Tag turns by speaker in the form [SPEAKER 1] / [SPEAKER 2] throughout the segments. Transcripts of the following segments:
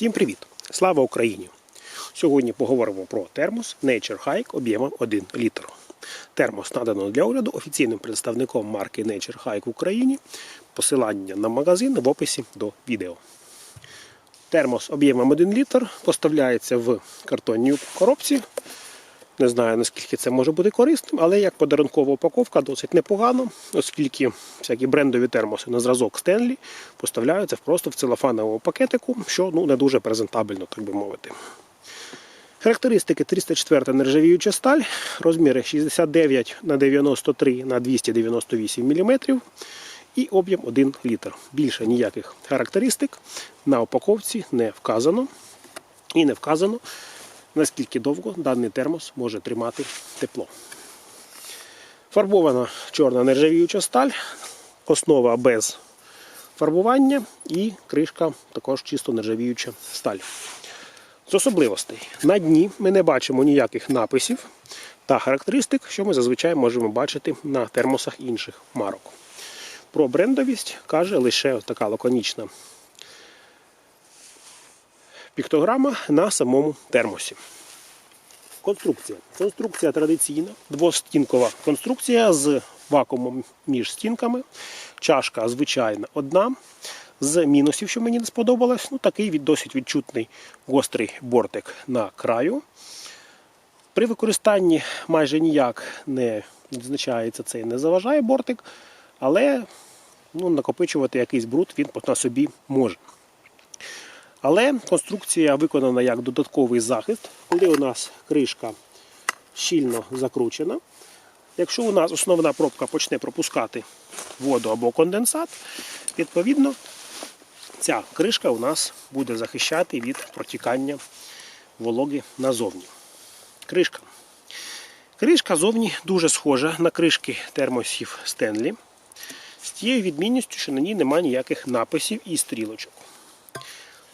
[SPEAKER 1] Всім привіт! Слава Україні! Сьогодні поговоримо про термос Nature Hike об'ємом 1 літр. Термос надано для огляду офіційним представником марки Nature Hike в Україні. Посилання на магазин в описі до відео. Термос об'ємом 1 літр поставляється в картонній коробці. Не знаю наскільки це може бути корисним, але як подарункова упаковка досить непогано, оскільки всякі брендові термоси на зразок Стенлі поставляються просто в целофановому пакетику, що ну, не дуже презентабельно, так би мовити. Характеристики 304 нержавіюча сталь, розміри 69 на 93 на 298 мм і об'єм 1 літр. Більше ніяких характеристик на упаковці не вказано. І не вказано, наскільки довго даний термос може тримати тепло. Фарбована чорна нержавіюча сталь, основа без фарбування і кришка також чисто нержавіюча сталь. З особливостей на дні ми не бачимо ніяких написів та характеристик, що ми зазвичай можемо бачити на термосах інших марок. Про брендовість каже лише така лаконічна піктограма на самому термосі. Конструкція. Конструкція традиційна, двостінкова конструкція з вакуумом між стінками. Чашка звичайна одна. З мінусів, що мені не сподобалось, ну такий досить відчутний гострий бортик на краю. При використанні майже ніяк не відзначається цей, не заважає бортик, але ну, накопичувати якийсь бруд він на собі може. Але конструкція виконана як додатковий захист, коли у нас кришка щільно закручена. Якщо у нас основна пробка почне пропускати воду або конденсат, відповідно ця кришка у нас буде захищати від протікання вологи назовні. Кришка. Кришка зовні дуже схожа на кришки термосів Стенлі. З тією відмінністю, що на ній немає ніяких написів і стрілочок.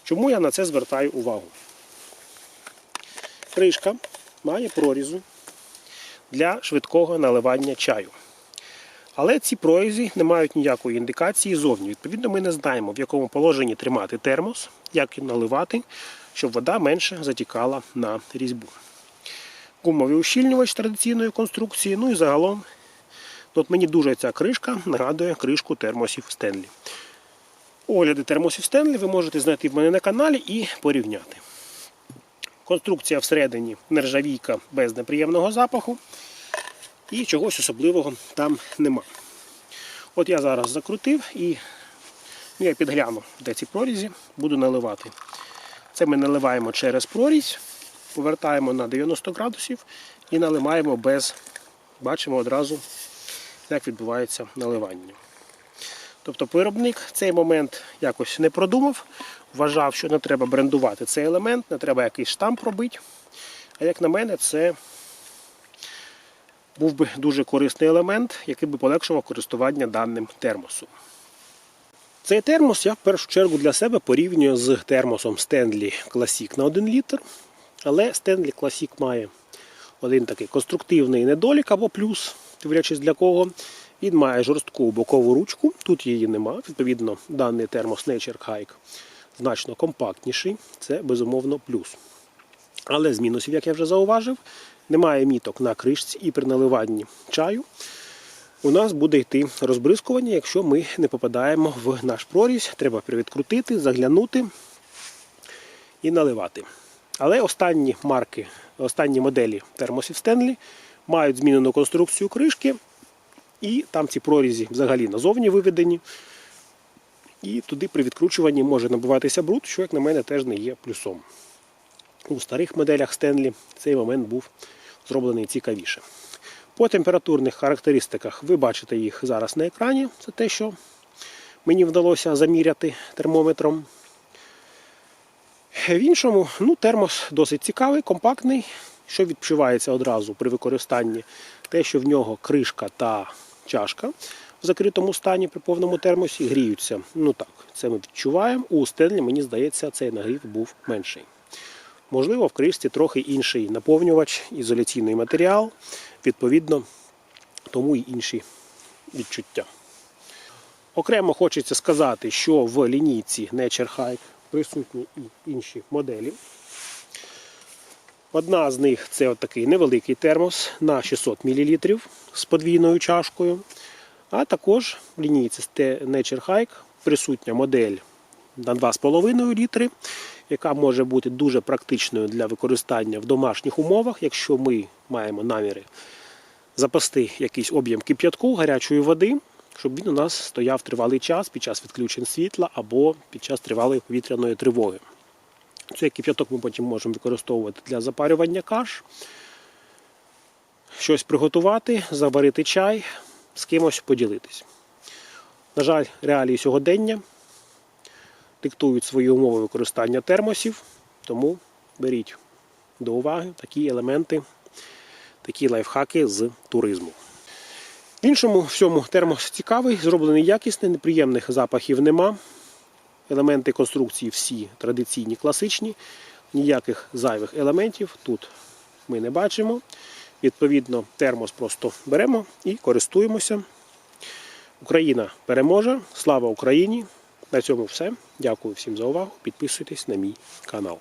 [SPEAKER 1] Чому я на це звертаю увагу? Кришка має прорізу для швидкого наливання чаю. Але ці прорізі не мають ніякої індикації зовні. Відповідно, ми не знаємо, в якому положенні тримати термос, як наливати, щоб вода менше затікала на різьбу. Гумовий ущільнювач традиційної конструкції, ну і загалом, от мені дуже ця кришка нагадує кришку термосів Стенлі. Огляди термосів Стенлі ви можете знайти в мене на каналі і порівняти. Конструкція всередині нержавійка без неприємного запаху. І чогось особливого там нема. От я зараз закрутив і ну, я підгляну, де ці прорізі, буду наливати. Це ми наливаємо через прорізь, повертаємо на 90 градусів і наливаємо без, бачимо одразу, як відбувається наливання. Тобто виробник цей момент якось не продумав, вважав, що не треба брендувати цей елемент, не треба якийсь штамп робити. А як на мене, це був би дуже корисний елемент, який би полегшував користування даним термосом. Цей термос я в першу чергу для себе порівнюю з термосом Stanley Classic на 1 літр. Але Stanley Classic має один такий конструктивний недолік або плюс, дивлячись для кого. Він має жорстку бокову ручку, тут її нема. Відповідно, даний термос Nature Hike значно компактніший, це безумовно плюс. Але з мінусів, як я вже зауважив, немає міток на кришці і при наливанні чаю. У нас буде йти розбризкування, якщо ми не попадаємо в наш прорізь. Треба привідкрутити, заглянути і наливати. Але останні марки, останні моделі термосів Стенлі мають змінену конструкцію кришки, і там ці прорізі взагалі назовні виведені. І туди при відкручуванні може набиватися бруд, що, як на мене, теж не є плюсом. У старих моделях Стенлі цей момент був зроблений цікавіше. По температурних характеристиках ви бачите їх зараз на екрані. Це те, що мені вдалося заміряти термометром. В іншому, ну, термос досить цікавий, компактний, що відчувається одразу при використанні те, що в нього кришка та чашка в закритому стані при повному термосі гріються. Ну так, це ми відчуваємо. У Стенлі, мені здається, цей нагрів був менший. Можливо, в кришці трохи інший наповнювач, ізоляційний матеріал, відповідно, тому і інші відчуття. Окремо хочеться сказати, що в лінійці Nature Hike присутні і інші моделі. Одна з них це такий невеликий термос на 600 мл з подвійною чашкою. А також в лінійці Nature Hike присутня модель на 2,5 літри, яка може бути дуже практичною для використання в домашніх умовах, якщо ми маємо наміри запасти якийсь об'єм кип'ятку, гарячої води, щоб він у нас стояв тривалий час під час відключень світла або під час тривалої повітряної тривоги. Цей кип'яток ми потім можемо використовувати для запарювання каш, щось приготувати, заварити чай, з кимось поділитись. На жаль, реалії сьогодення диктують свої умови використання термосів, тому беріть до уваги такі елементи, такі лайфхаки з туризму. В іншому всьому термос цікавий, зроблений якісний, неприємних запахів нема. Елементи конструкції всі традиційні, класичні, ніяких зайвих елементів тут ми не бачимо. Відповідно, термос просто беремо і користуємося. Україна переможе. Слава Україні! На цьому все. Дякую всім за увагу. Підписуйтесь на мій канал.